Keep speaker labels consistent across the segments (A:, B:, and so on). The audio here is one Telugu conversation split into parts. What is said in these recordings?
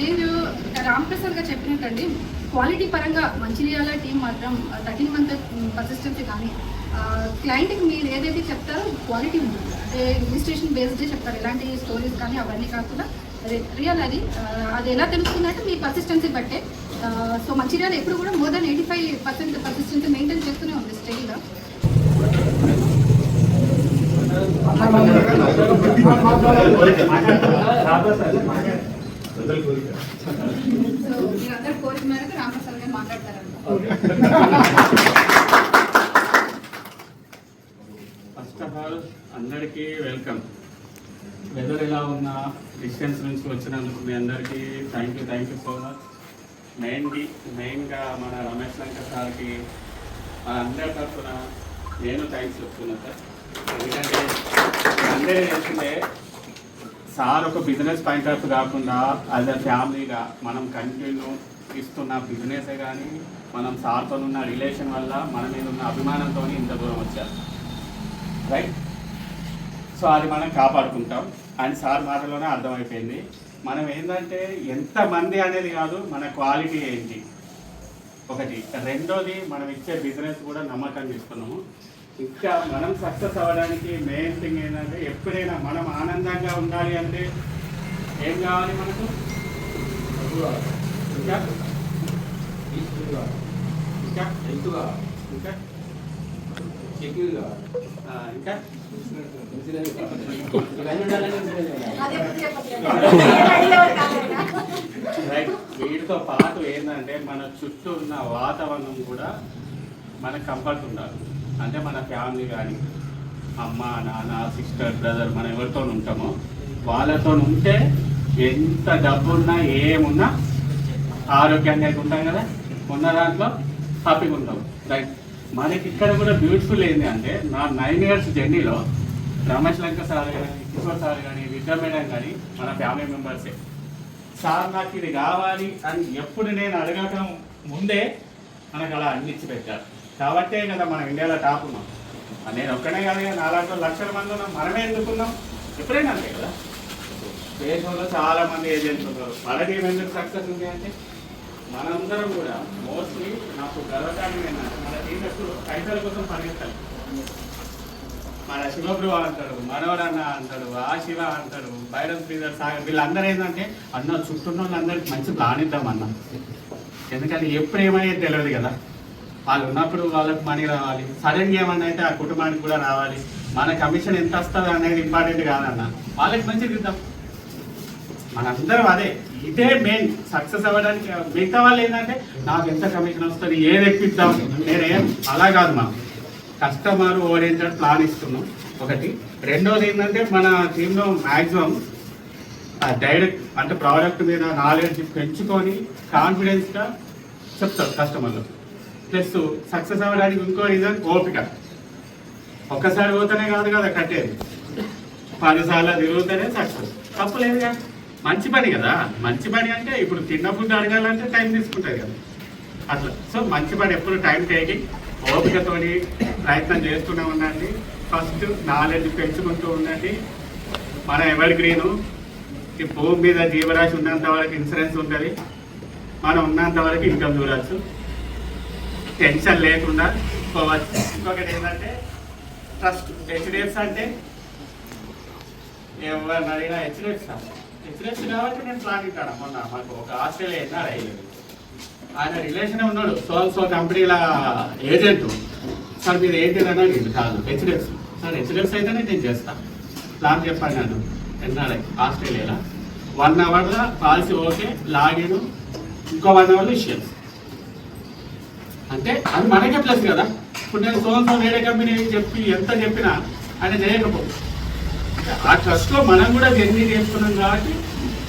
A: నేను రామప్రసాద్ గారు చెప్పినట్టండి క్వాలిటీ పరంగా మంచిర్యాల టీం మాత్రం తగినంత మంత్ కానీ క్లయింట్కి మీరు ఏదైతే చెప్తారో క్వాలిటీ ఉంటుంది అంటే ఇన్వెస్టిగేషన్ బేస్డే చెప్తారు ఎలాంటి స్టోరీస్ కానీ అవన్నీ కాకుండా రియల్ అది అది ఎలా తెలుస్తుందంటే మీ పర్సిస్టెన్సీ బట్టే సో మంచిర్యాల ఎప్పుడు కూడా more than eighty five percent persistency maintain చేస్తూనే ఉంది స్టడీలో సో మీరందరూ కోరిక
B: ఫస్ట్ ఆఫ్ ఆల్ అందరికీ వెల్కమ్. వెదర్ ఎలా ఉన్నా డిస్టెన్స్ నుంచి వచ్చినందుకు మీ అందరికీ thank you thank you so much మెయిన్కి మెయిన్గా మన రమేష్ లంకర్ సార్కి మన అందరి తరఫున నేను థ్యాంక్స్ చెప్తున్నా సార్. ఎందుకంటే అందరూ తెలిసిందే సార్ ఒక బిజినెస్ పాయింట్ ఆఫ్ కాకుండా యాజ్ అ ఫ్యామిలీగా మనం కంటిన్యూ ఇస్తున్న బిజినెసే కానీ మనం సార్తో ఉన్న రిలేషన్ వల్ల మన మీద ఉన్న అభిమానంతో ఇంత దూరం వచ్చారు. రైట్ సో అది మనం కాపాడుకుంటాం. అండ్ సార్ మాటలోనే అర్థమైపోయింది. మనం ఏంటంటే ఎంతమంది అనేది కాదు మన క్వాలిటీ ఏంటి? ఒకటి. రెండోది మనం ఇచ్చే బిజినెస్ కూడా నమ్మకం తీసుకున్నాము. ఇంకా మనం సక్సెస్ అవ్వడానికి మెయిన్ థింగ్ ఏంటంటే ఎప్పుడైనా మనం ఆనందంగా ఉండాలి అంటే ఏం కావాలి మనకు? ఇంకా? ఇంకా? ఇంకా? ఆ, ఇంకా? రైట్ వీటితో పాటు ఏంటంటే మన చుట్టూ ఉన్న వాతావరణం కూడా మనకు కంఫర్ట్ ఉండాలి. అంటే మన ఫ్యామిలీ కానీ అమ్మ నాన్న సిస్టర్ బ్రదర్ మనం ఎవరితో ఉంటామో వాళ్ళతో ఉంటే ఎంత డబ్బు ఉన్నా ఏమున్నా ఆరోగ్యంగా అయితే ఉంటాం కదా. ఉన్న దాంట్లో హ్యాపీగా ఉంటాం. రైట్ మనకి ఇక్కడ కూడా బ్యూటిఫుల్ ఏంటి అంటే నా నైన్ ఇయర్స్ జర్నీలో రమేష్ లంక సార్ కానీ కిషోర్ సార్ కానీ విద్యా మేడం కానీ మన ఫ్యామిలీ మెంబర్సే సార్ నాకు ఇది కావాలి అని ఎప్పుడు నేను అడగటం ముందే మనకు అలా అందించి పెట్టారు. కాబట్టే కదా మనం ఇండియాలో టాప్ ఉన్నాం. నేను ఒక్కనే కాదు కదా నాలుగు లక్షల మంది ఉన్నాం. మనమే ఎందుకున్నాం ఎప్పుడైనా అంతే కదా. దేశంలో చాలా మంది ఏజెంట్స్ ఉన్నారు. మన టీం ఎందుకు సక్సెస్ ఉంది అంటే మనందరం కూడా మోస్ట్లీ నాకు గర్వకారణం ఏంటంటే మన టీం ఎప్పుడు పైసల కోసం పరిగెత్తాలి. మన శివప్రభు అంటాడు మనోహర్ అన్న అంటాడు ఆ శివ అంటాడు బైరం శ్రీధర్ సాగర్ వీళ్ళందరూ ఏంటంటే అన్న చుట్టూన్న వాళ్ళందరికీ మంచి ప్లాన్ ఇద్దాం అన్న. ఎందుకంటే ఎప్పుడు ఏమయ్యేది తెలియదు కదా. వాళ్ళు ఉన్నప్పుడు వాళ్ళకి మనీ రావాలి. సడన్గా ఏమన్నా అయితే ఆ కుటుంబానికి కూడా రావాలి. మన కమిషన్ ఎంత వస్తుంది అనేది ఇంపార్టెంట్ కాదన్న. వాళ్ళకి మంచిది ఇద్దాం మనందరం అదే. ఇదే మెయిన్ సక్సెస్ అవ్వడానికి మిగతా వాళ్ళు ఏంటంటే నాకు ఎంత కమిషన్ వస్తుంది ఏది ఎక్కిద్దాం? నేనేం అలా కాదు మనం కస్టమర్ ఓరియంటెడ్ ప్లాన్ ఇస్తున్నాం. ఒకటి. రెండోది ఏంటంటే మన టీంలో మ్యాక్సిమం డైరెక్ట్ అంటే ప్రోడక్ట్ మీద నాలెడ్జ్ పెంచుకొని కాన్ఫిడెన్స్గా చెప్తారు కస్టమర్లకు ప్లస్ సక్సెస్ అవ్వడానికి ఇంకో రీజన్ ఓపిక. ఒక్కసారి పోతేనే కాదు కదా కట్టేది. పదిసార్లు తిరుగుతూనే సక్సెస్. తప్పులేదుగా మంచి పని కదా. మంచి పని అంటే ఇప్పుడు తిన్న ఫుడ్ అడగాలంటే టైం తీసుకుంటుంది కదా. అట్లా. సో మంచి పని ఎప్పుడు టైం టేకింగ్ ఓపికతోని ప్రయత్నం చేస్తూనే ఉండండి. ఫస్ట్ నాలెడ్జ్ పెంచుకుంటూ ఉండండి. మన ఎవర్ గ్రీను ఈ భూమి మీద జీవరాశి ఉన్నంత వరకు ఇన్సూరెన్స్ ఉంటుంది. మనం ఉన్నంత వరకు ఇన్కమ్ చూడవచ్చు టెన్షన్ లేకుండా పోవచ్చు. ఇంకొకటి ఏంటంటే ట్రస్ట్ హెచ్డిఎఫ్స్ అంటే ఎవరిని అడిగినా హెచ్డిఎఫ్స్ హెచ్డిఎఫ్స్ కాబట్టి నేను ప్లాన్ ఇస్తాను. మొన్న మాకు ఒక ఆస్ట్రేలియా ఎన్ఆర్ అయ్యేది ఆయన రిలేషన్ ఉన్నాడు సో సో కంపెనీల ఏజెంట్ సార్ మీరు ఏంటి అని అడిగింది కాదు. హెచ్డిఎఫ్సి సార్ హెచ్డిఎఫ్సి అయితేనే నేను చేస్తాను ప్లాన్ చెప్పాను నేను. ఎన్ఆర్ఐ ఆస్ట్రేలియాలో. వన్ అవర్లో పాలసీ ఓకే లాగిన్. ఇంకో వన్ అవర్లో ఇష్యూస్ అంటే అది మనకే ప్లస్ కదా. ఇప్పుడు నేను సో వేరే కంపెనీ చెప్పి ఎంత చెప్పినా ఆయన చేయకపోదు ఆ ట్రస్ట్లో మనం కూడా జర్నీ చేసుకున్నాం కాబట్టి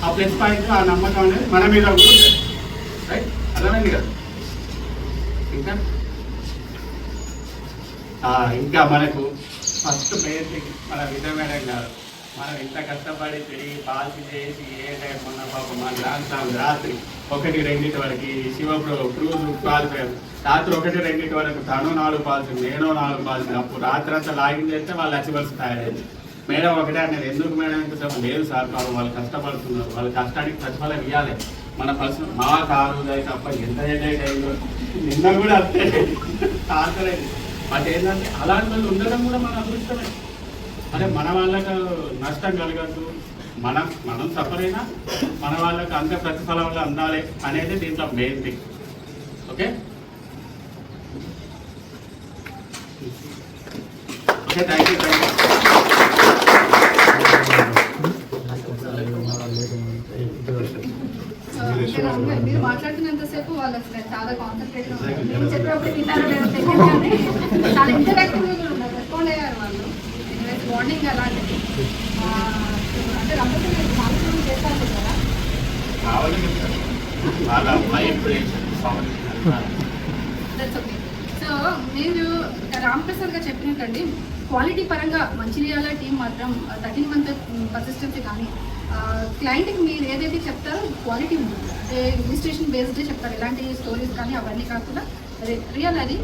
B: ఆ ప్లస్ పాయింట్ ఆ నమ్మకం అనేది మన మీద ఉంటుంది. రైట్ అర్థమైంది కదా? ఇంకా? ఇంకా మనకు ఫస్ట్ మెయిన్ థింగ్ మన విధమైన కాదు మనం ఇంత కష్టపడి తిరిగి పాల్సి చేసి ఏ టైం మొన్న పాపం మన రాత్రి ఒకటి రెండింటి వరకు శివప్రభు క్రూజ్ పాలసీ రాత్రి ఒకటి రెండింటి వరకు తను నాలుగు పాల్సి నేను నాలుగు పాల్సి అప్పుడు రాత్రి అంతా లాగిన్ చేస్తే వాళ్ళు అచ్చివలసి తయారైంది. మేడం ఒకటే అనేది ఎందుకు మేడం ఇంత లేదు సార్ పాపం వాళ్ళు కష్టపడుతున్నారు. వాళ్ళ కష్టానికి ప్రతిఫలం ఇవ్వాలి మన పర్సనల్ మా కారు అయితే అప్ప ఎంత హెడేట్ అయిందో నిన్న కూడా అంతే. తాకలేదు. బట్ ఏంటంటే అలాంటి వాళ్ళు ఉండడం కూడా మన అదృష్టమే. అంటే మన వాళ్ళకు నష్టం కలగద్దు. మనం మనం సఫర్ అయినా మన వాళ్ళకి అంత ప్రతిఫలం అందాలి అనేది దీంట్లో main thing okay okay thank you thank you
A: మీరు మాట్లాడుతున్నంతసేపు వాళ్ళు అసలు చాలా కాన్సన్ట్రేట్ నేను చెప్పినప్పుడు వింటారో లేదో తెలియదు కానీ చాలా ఉన్నారు. రెస్పాండ్ అయ్యారు వాళ్ళు. బాండింగ్ అలాంటిది. ఓకే సో మీరు రామ్ ప్రసాద్ గారు చెప్పినట్టండి క్వాలిటీ పరంగా మంచిర్యాల టీం మాత్రం థర్టీన్ మంత్ పర్సిస్టెన్సీ కానీ క్లయింట్కి మీరు ఏదైతే చెప్తారో క్వాలిటీ ఉంటుంది. అంటే ఇన్వెస్టిగేషన్ బేస్డే చెప్తారు. ఎలాంటి స్టోరీస్ కానీ అవన్నీ కాకుండా రియల్ అది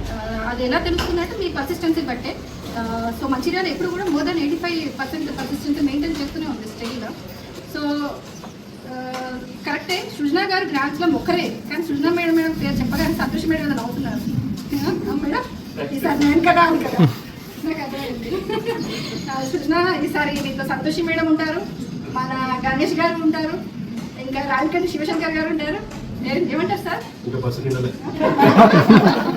A: అది ఎలా తెలుస్తుందంటే మీ పర్సిస్టెన్సీ బట్టే సో మంచిర్యాల ఎప్పుడు కూడా more than eighty five percent persistency maintain చేస్తూనే ఉంది స్టేజ్లో సో కరెక్టే సృజన గారు గ్రాంట్స్లో ఒక్కరే కానీ సృజన మేడం మేడం పేరు చెప్పగానే సంతోష్ మేడం ఏదైనా అవుతున్నారు మేడం ఈసారి నేను కదా అని కదా. సృజన ఈసారి మీతో సంతోషి మేడం ఉంటారు మన గణేష్ గారు ఉంటారు ఇంకా రావికండి శివశంకర్ గారు ఉంటారు. ఏమంటారు సార్?